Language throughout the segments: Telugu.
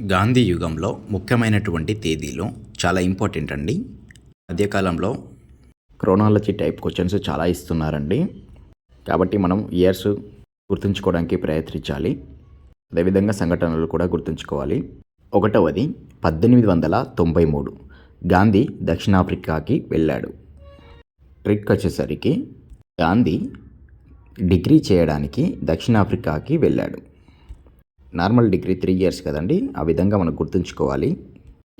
గాంధీ యుగంలో ముఖ్యమైనటువంటి తేదీలు చాలా ఇంపార్టెంట్ అండి. మధ్యకాలంలో క్రోనాలజీ టైప్ క్వశ్చన్స్ చాలా ఇస్తున్నారండి. కాబట్టి మనం ఇయర్స్ గుర్తుంచుకోవడానికి ప్రయత్నించాలి. అదేవిధంగా సంఘటనలు కూడా గుర్తుంచుకోవాలి. ఒకటవది పద్దెనిమిది వందల తొంభై మూడు. గాంధీ దక్షిణాఫ్రికాకి వెళ్ళాడు. ట్రిక్ వచ్చేసరికి గాంధీ డిగ్రీ చేయడానికి దక్షిణాఫ్రికాకి వెళ్ళాడు. నార్మల్ డిగ్రీ త్రీ ఇయర్స్ కదండి ఆ విధంగా మనం గుర్తుంచుకోవాలి.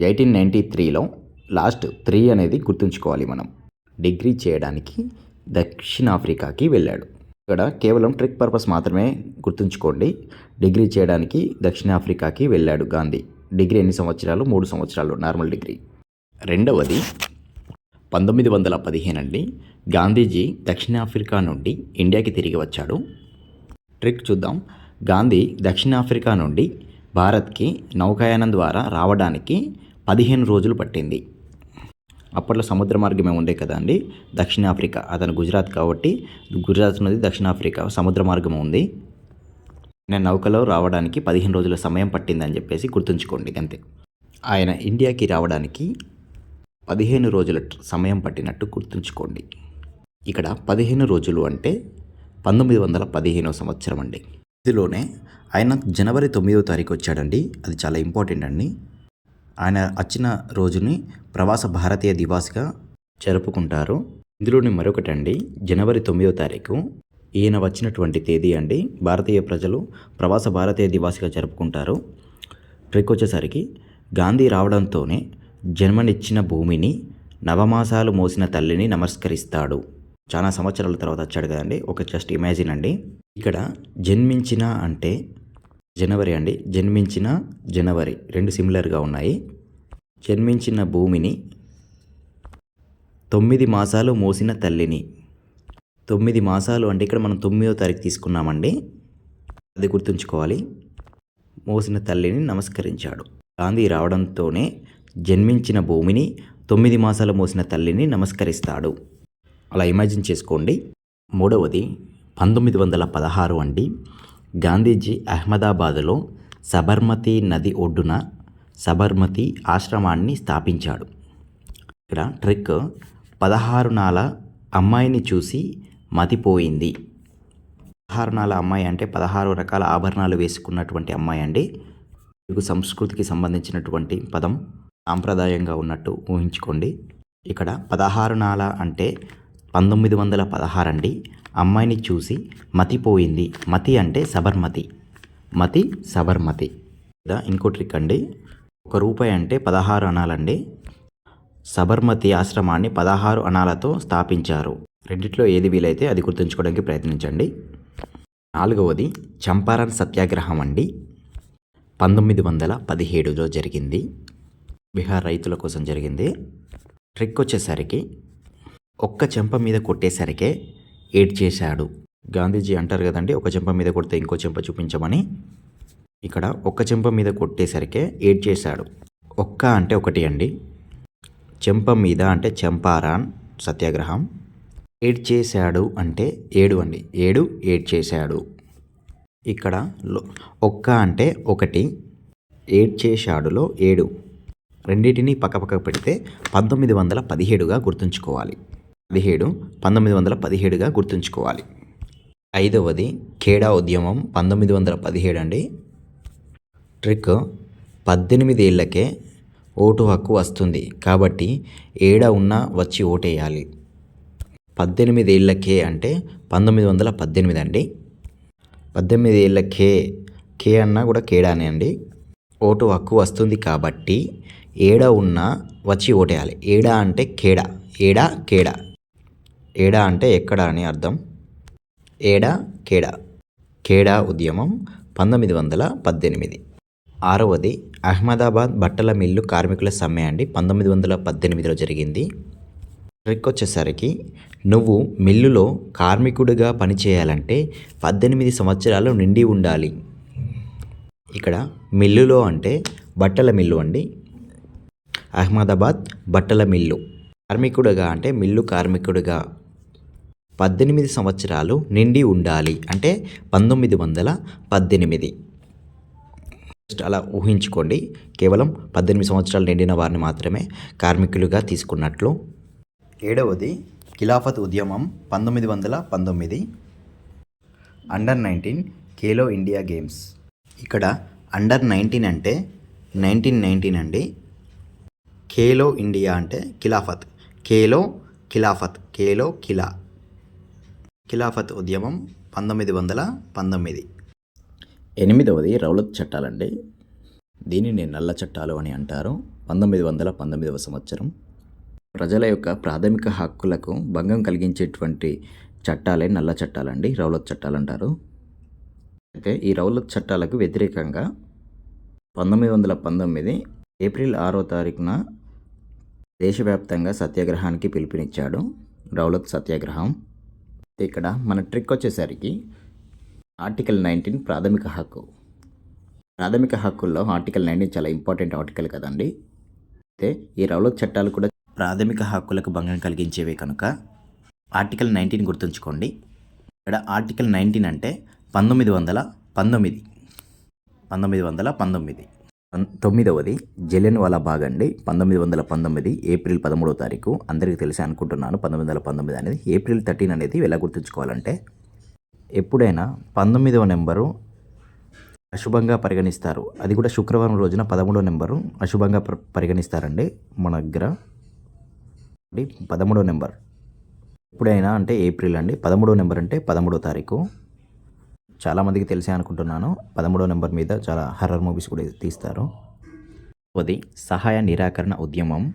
ఎయిటీన్ నైంటీ త్రీలో లాస్ట్ త్రీ అనేది గుర్తుంచుకోవాలి మనం. డిగ్రీ చేయడానికి దక్షిణాఫ్రికాకి వెళ్ళాడు. ఇక్కడ కేవలం ట్రిక్ పర్పస్ మాత్రమే గుర్తుంచుకోండి. డిగ్రీ చేయడానికి దక్షిణాఫ్రికాకి వెళ్ళాడు గాంధీ. డిగ్రీ ఎన్ని సంవత్సరాలు? మూడు సంవత్సరాలు నార్మల్ డిగ్రీ. రెండవది పంతొమ్మిది వందల పదిహేను అండి. గాంధీజీ దక్షిణాఫ్రికా నుండి ఇండియాకి తిరిగి వచ్చాడు. ట్రిక్ చూద్దాం. గాంధీ దక్షిణాఫ్రికా నుండి భారత్కి నౌకాయానం ద్వారా రావడానికి పదిహేను రోజులు పట్టింది. అప్పట్లో సముద్ర మార్గమే ఉండే కదా అండి. దక్షిణాఫ్రికా అతను గుజరాత్ కాబట్టి గుజరాత్ నుండి దక్షిణాఫ్రికా సముద్ర మార్గం ఉంది. నేను నౌకలో రావడానికి పదిహేను రోజుల సమయం పట్టిందని చెప్పేసి గుర్తుంచుకోండి అంతే. ఆయన ఇండియాకి రావడానికి పదిహేను రోజుల సమయం పట్టినట్టు గుర్తుంచుకోండి. ఇక్కడ పదిహేను రోజులు అంటే పంతొమ్మిది వందల పదిహేనో సంవత్సరం అండి. ఇందులోనే ఆయన జనవరి తొమ్మిదో తారీఖు వచ్చాడండి. అది చాలా ఇంపార్టెంట్ అండి. ఆయన వచ్చిన రోజుని ప్రవాస భారతీయ దివాస్గా జరుపుకుంటారు. ఇందులోని మరొకటి అండి జనవరి తొమ్మిదో తారీఖు. ఈయన వచ్చినటువంటి తేదీ అండి భారతీయ ప్రజలు ప్రవాస భారతీయ దివాస్గా జరుపుకుంటారు. ట్రిక్ వచ్చేసరికి గాంధీ రావడంతోనే జన్మనిచ్చిన భూమిని నవమాసాలు మోసిన తల్లిని నమస్కరిస్తాడు. చాలా సంవత్సరాల తర్వాత వచ్చాడు కదండి. ఒక జస్ట్ ఇమాజిన్ అండి. ఇక్కడ జన్మించిన అంటే జనవరి అండి. జన్మించిన జనవరి రెండు సిమిలర్గా ఉన్నాయి. జన్మించిన భూమిని తొమ్మిది మాసాలు మోసిన తల్లిని. తొమ్మిది మాసాలు అంటే ఇక్కడ మనం తొమ్మిదో తారీఖు తీసుకున్నామండి. అది గుర్తుంచుకోవాలి. మోసిన తల్లిని నమస్కరించాడు. గాంధీ రావడంతోనే జన్మించిన భూమిని తొమ్మిది మాసాలు మోసిన తల్లిని నమస్కరిస్తాడు. అలా ఇమాజిన్ చేసుకోండి. మూడవది పంతొమ్మిది వందల పదహారు అండి గాంధీజీ అహ్మదాబాద్లో సబర్మతి నది ఒడ్డున సబర్మతి ఆశ్రమాన్ని స్థాపించాడు. ఇక్కడ ట్రిక్ పదహారు నాల అమ్మాయిని చూసి మతిపోయింది. పదహారు నాల అమ్మాయి అంటే పదహారు రకాల ఆభరణాలు వేసుకున్నటువంటి అమ్మాయి అండి. తెలుగు సంస్కృతికి సంబంధించినటువంటి పదం సాంప్రదాయంగా ఉన్నట్టు ఊహించుకోండి. ఇక్కడ పదహారు నాల అంటే పంతొమ్మిది వందల పదహారు అండి. అమ్మాయిని చూసి మతిపోయింది మతి అంటే సబర్మతి. మతి సబర్మతి. లేదా ఇంకో ట్రిక్ అండి. ఒక రూపాయి అంటే పదహారు అనాలండి. సబర్మతి ఆశ్రమాన్ని పదహారు అనాలతో స్థాపించారు. రెండిట్లో ఏది వీలైతే అది గుర్తుంచుకోవడానికి ప్రయత్నించండి. నాలుగవది చంపారన్ సత్యాగ్రహం అండి. పంతొమ్మిది వందల పదిహేడులో జరిగింది. బీహార్ రైతుల కోసం జరిగింది. ట్రిక్ వచ్చేసరికి ఒక్క చెంప మీద కొట్టేసరికే ఏడ్చేశాడు. గాంధీజీ అంటారు కదండి ఒక చెంప మీద కొడితే ఇంకో చెంప చూపించమని. ఇక్కడ ఒక్క చెంప మీద కొట్టేసరికే ఏడ్చేశాడు. ఒక్క అంటే ఒకటి అండి. చెంప మీద అంటే చంపారాన్ సత్యాగ్రహం. ఏడ్చేశాడు అంటే ఏడు అండి. ఏడు ఏడ్చేశాడు. ఇక్కడ ఒక్క అంటే ఒకటి ఏడ్చేశాడులో ఏడు. రెండింటినీ పక్కపక్క పెడితే పంతొమ్మిది వందల పదిహేడుగా గుర్తుంచుకోవాలి. పదిహేడు పంతొమ్మిది వందల పదిహేడుగా గుర్తుంచుకోవాలి. ఐదవది ఖేడా ఉద్యమం పంతొమ్మిది వందల పదిహేడు అండి. ట్రిక్ పద్దెనిమిది ఏళ్ళకే ఓటు హక్కు వస్తుంది కాబట్టి ఏడ ఉన్నా వచ్చి ఓటేయాలి. పద్దెనిమిది ఏళ్ళకే అంటే పంతొమ్మిది వందల పద్దెనిమిది అండి. పద్దెనిమిది ఏళ్ళ కే కే అన్నా కూడా కేడానే అండి. ఓటు హక్కు వస్తుంది కాబట్టి ఏడ ఉన్నా వచ్చి ఓటేయాలి. ఏడా అంటే కేడా ఏడా కేడా ఏడా అంటే ఎక్కడ అని అర్థం. ఏడా కేడా. కేడా ఉద్యమం పంతొమ్మిది వందల పద్దెనిమిది. ఆరవది అహ్మదాబాద్ బట్టల మిల్లు కార్మికుల సమ్మె అండి పంతొమ్మిది వందల పద్దెనిమిదిలో జరిగింది. ట్రిక్ వచ్చేసరికి నువ్వు మిల్లులో కార్మికుడిగా పనిచేయాలంటే పద్దెనిమిది సంవత్సరాలు నిండి ఉండాలి. ఇక్కడ మిల్లులో అంటే బట్టల మిల్లు అండి. అహ్మదాబాద్ బట్టల మిల్లు. కార్మికుడుగా అంటే మిల్లు కార్మికుడిగా. పద్దెనిమిది సంవత్సరాలు నిండి ఉండాలి. అంటే పంతొమ్మిది వందల పద్దెనిమిది. జస్ట్ అలా ఊహించుకోండి. కేవలం పద్దెనిమిది సంవత్సరాలు నిండిన వారిని మాత్రమే కార్మికులుగా తీసుకున్నట్లు. ఏడవది ఖిలాఫత్ ఉద్యమం పంతొమ్మిది వందల పంతొమ్మిది. Under nineteen Khelo India games ఇక్కడ అండర్ నైన్టీన్ అంటే నైన్టీన్ నైన్టీన్ అండి. ఖేలో ఇండియా అంటే ఖిలాఫత్. ఖేలో ఖిలాఫత్. ఖేలో ఖిలా. ఖిలాఫత్ ఉద్యమం పంతొమ్మిది వందల పంతొమ్మిది. ఎనిమిదవది రౌలత్ చట్టాలండి. దీనిని నల్ల చట్టాలు అని అంటారు. పంతొమ్మిది వందల పంతొమ్మిదవ సంవత్సరం. ప్రజల యొక్క ప్రాథమిక హక్కులకు భంగం కలిగించేటువంటి చట్టాలే నల్ల చట్టాలండి రౌలత్ చట్టాలు అంటారు అయితే ఈ రౌలత్ చట్టాలకు వ్యతిరేకంగా పంతొమ్మిది వందల పంతొమ్మిది ఏప్రిల్ ఆరో తారీఖున దేశవ్యాప్తంగా సత్యాగ్రహానికి పిలుపునిచ్చాడు రౌలత్ సత్యాగ్రహం. ఇక్కడ మన ట్రిక్ వచ్చేసరికి ఆర్టికల్ నైన్టీన్ ప్రాథమిక హక్కు. ప్రాథమిక హక్కుల్లో ఆర్టికల్ నైన్టీన్ చాలా ఇంపార్టెంట్ ఆర్టికల్ కదండి. అయితే ఈ రౌలత్ చట్టాలు కూడా ప్రాథమిక హక్కులకు భంగం కలిగించేవే కనుక ఆర్టికల్ నైన్టీన్ గుర్తుంచుకోండి. ఇక్కడ ఆర్టికల్ నైన్టీన్ అంటే పంతొమ్మిది వందల పంతొమ్మిది. పంతొమ్మిది వందల పంతొమ్మిది. తొమ్మిదవది జలియన్ వాలా బాగ్ అండి పంతొమ్మిది వందల పంతొమ్మిది ఏప్రిల్ పదమూడవ తారీఖు. అందరికీ తెలిసి అనుకుంటున్నాను పంతొమ్మిది వందల పంతొమ్మిది అనేది ఏప్రిల్ థర్టీన్ అనేది ఎలా గుర్తుంచుకోవాలంటే ఎప్పుడైనా పంతొమ్మిదవ నెంబరు అశుభంగా పరిగణిస్తారు. అది కూడా శుక్రవారం రోజున పదమూడవ నెంబరు అశుభంగా పరిగణిస్తారండి. మన దగ్గర పదమూడవ నెంబర్. ఎప్పుడైనా అంటే ఏప్రిల్ అండి. పదమూడవ నెంబర్ అంటే పదమూడవ తారీఖు. చాలామందికి తెలిసే అనుకుంటున్నాను. పదమూడో నెంబర్ మీద చాలా హర్రర్ మూవీస్ కూడా తీస్తారు. అది సహాయ నిరాకరణ ఉద్యమం.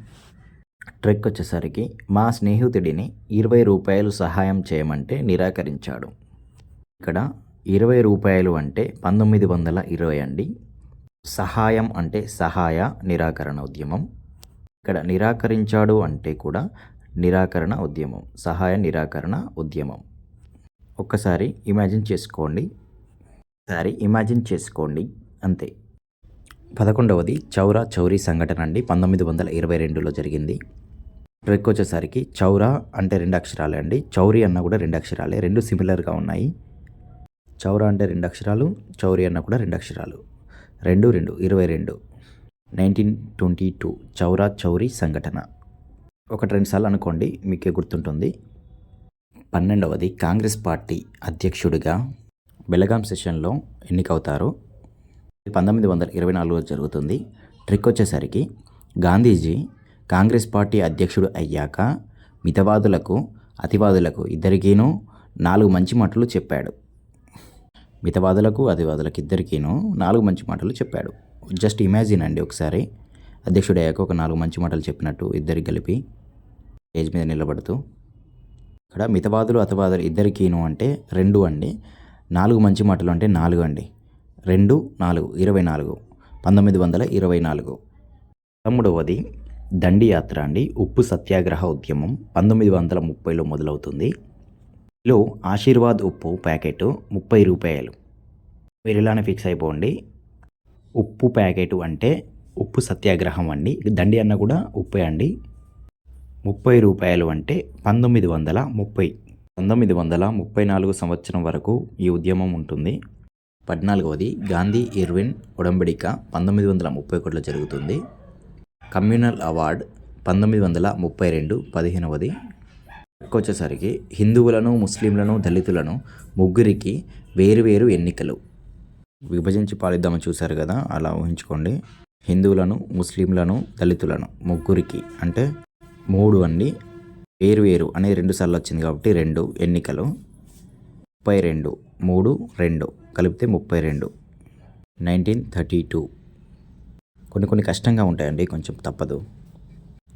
ట్రెక్ వచ్చేసరికి మా స్నేహితుడిని ఇరవై రూపాయలు సహాయం చేయమంటే నిరాకరించాడు. ఇక్కడ ఇరవై రూపాయలు అంటే పంతొమ్మిది వందల ఇరవై అండి. సహాయం అంటే సహాయ నిరాకరణ ఉద్యమం. ఇక్కడ నిరాకరించాడు అంటే కూడా నిరాకరణ ఉద్యమం. సహాయ నిరాకరణ ఉద్యమం. ఒక్కసారి ఇమాజిన్ చేసుకోండి. ఒకసారి ఇమాజిన్ చేసుకోండి. అంతే. పదకొండవది చౌరా చౌరీ సంఘటన అండి. పంతొమ్మిది వందల ఇరవై రెండులో జరిగింది. ట్రిక్ వచ్చేసరికి చౌరా అంటే రెండు అక్షరాలే అండి. చౌరీ అన్న కూడా రెండు అక్షరాలే. రెండు సిమిలర్గా ఉన్నాయి. చౌరా అంటే రెండు అక్షరాలు చౌరీ అన్న కూడా రెండు అక్షరాలు. రెండు రెండు ఇరవై రెండు. Nineteen twenty two Chaura Chauri సంఘటన. ఒకటి రెండు సార్లు అనుకోండి మీకే గుర్తుంటుంది. పన్నెండవది కాంగ్రెస్ పార్టీ అధ్యక్షుడిగా బెలగాం సెషన్లో ఎన్నికవుతారు. పంతొమ్మిది వందల ఇరవై నాలుగులో జరుగుతుంది. ట్రిక్ వచ్చేసరికి గాంధీజీ కాంగ్రెస్ పార్టీ అధ్యక్షుడు అయ్యాక మితవాదులకు అతివాదులకు ఇద్దరికీనూ నాలుగు మంచి మాటలు చెప్పాడు. మితవాదులకు అతివాదులకు ఇద్దరికీనూ నాలుగు మంచి మాటలు చెప్పాడు. జస్ట్ ఇమాజిన్ అండి ఒకసారి. అధ్యక్షుడు అయ్యాక ఒక నాలుగు మంచి మాటలు చెప్పినట్టు ఇద్దరికి కలిపి స్టేజ్ మీద నిలబడుతూ ఇక్కడ మితవాదులు అతవాదులు ఇద్దరికీను అంటే రెండు అండి. నాలుగు మంచి మాటలు అంటే నాలుగు అండి. రెండు నాలుగు ఇరవై నాలుగు. పంతొమ్మిది వందల ఇరవై నాలుగు. పదమూడవది దండి యాత్ర అండి. ఉప్పు సత్యాగ్రహ ఉద్యమం పంతొమ్మిది వందల ముప్పైలో మొదలవుతుంది. లో ఆశీర్వాద్ ఉప్పు ప్యాకెట్ ముప్పై రూపాయలు. మీరు ఇలానే ఫిక్స్ అయిపోండి. ఉప్పు ప్యాకెట్ అంటే ఉప్పు సత్యాగ్రహం అండి. దండి అన్న కూడా ఉప్పే అండి. ముప్పై రూపాయలు అంటే పంతొమ్మిది వందల ముప్పై. పంతొమ్మిది వందల ముప్పై నాలుగు సంవత్సరం వరకు ఈ ఉద్యమం ఉంటుంది. పద్నాలుగవది గాంధీ ఇర్విన్ ఉడంబడిక పంతొమ్మిది వందల ముప్పై ఒకటిలో జరుగుతుంది. కమ్యూనల్ అవార్డ్ పంతొమ్మిది వందల ముప్పై రెండు పదిహేనవది. వచ్చేసరికి హిందువులను ముస్లింలను దళితులను ముగ్గురికి వేరువేరు ఎన్నికలు. విభజించి పాలిద్దామని చూశారు కదా అలా ఊహించుకోండి. హిందువులను ముస్లింలను దళితులను ముగ్గురికి అంటే మూడు అండి. వేరు వేరు అనే రెండు సార్లు వచ్చింది కాబట్టి రెండు ఎన్నికలు. ముప్పై రెండు మూడు రెండు కలిపితే ముప్పై రెండు. Nineteen thirty two. కొన్ని కొన్ని కష్టంగా ఉంటాయండి కొంచెం తప్పదు.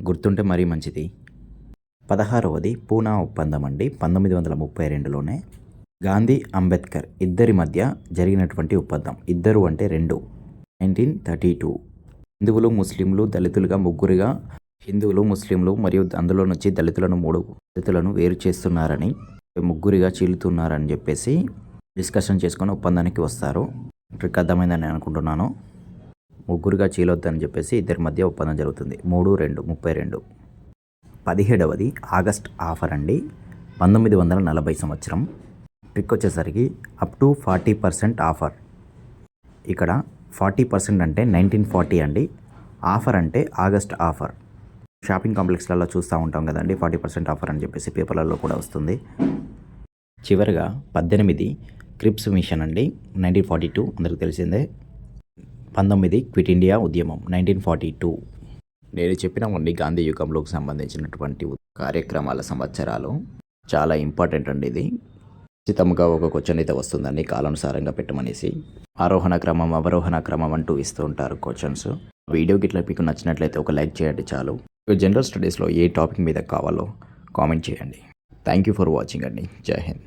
గుర్తుంటే మరీ మంచిది. పదహారవది పూనా ఒప్పందం అండి పంతొమ్మిది వందల ముప్పై రెండులోనే గాంధీ అంబేద్కర్ ఇద్దరి మధ్య జరిగినటువంటి ఒప్పందం. ఇద్దరు అంటే రెండు. Nineteen thirty two. హిందువులు ముస్లింలు దళితులుగా ముగ్గురుగా హిందువులు ముస్లింలు మరియు అందులో నుంచి దళితులను మూడు దళితులను వేరు చేస్తున్నారని ముగ్గురిగా చీలుతున్నారని చెప్పేసి డిస్కషన్ చేసుకొని ఒప్పందానికి వస్తారు. ట్రిక్ అర్థమైందని నేను అనుకుంటున్నాను. ముగ్గురుగా చీలొద్దని చెప్పేసి ఇద్దరి మధ్య ఒప్పందం జరుగుతుంది. మూడు రెండు ముప్పై రెండు. పదిహేడవది ఆగస్ట్ ఆఫర్ అండి. పంతొమ్మిది వందల నలభై సంవత్సరం. ట్రిక్ వచ్చేసరికి up to forty percent offer. ఇక్కడ ఫార్టీ పర్సెంట్ అంటే నైన్టీన్ ఫార్టీ అండి. ఆఫర్ అంటే ఆగస్ట్ ఆఫర్. షాపింగ్ కాంప్లెక్స్లలో చూస్తూ ఉంటాం కదండి ఫార్టీ పర్సెంట్ ఆఫర్ అని చెప్పేసి పేపర్లలో కూడా వస్తుంది. చివరిగా పద్దెనిమిది క్రిప్స్ మిషన్ అండి నైన్టీన్ ఫార్టీ టూ అందరికి తెలిసిందే. పంతొమ్మిది క్విట్ ఇండియా ఉద్యమం నైన్టీన్ ఫార్టీ టూ. నేను చెప్పినవన్నీ గాంధీ యుగంలోకి సంబంధించినటువంటి కార్యక్రమాల సంవత్సరాలు చాలా ఇంపార్టెంట్ అండి ఇది. ఖచ్చితంగా ఒక క్వశ్చన్ అయితే వస్తుందండి కాలానుసారంగా పెట్టమనేసి ఆరోహణ క్రమం అవరోహణ క్రమం అంటూ ఇస్తూ ఉంటారు క్వశ్చన్స్ వీడియో గిట్లా మీకు నచ్చినట్లయితే ఒక లైక్ చేయండి చాలు. జనరల్ స్టడీస్లో ఏ టాపిక్ మీద కావాలో కామెంట్ చేయండి. థ్యాంక్ యూ ఫర్ వాచింగ్ అండి. జై హింద్.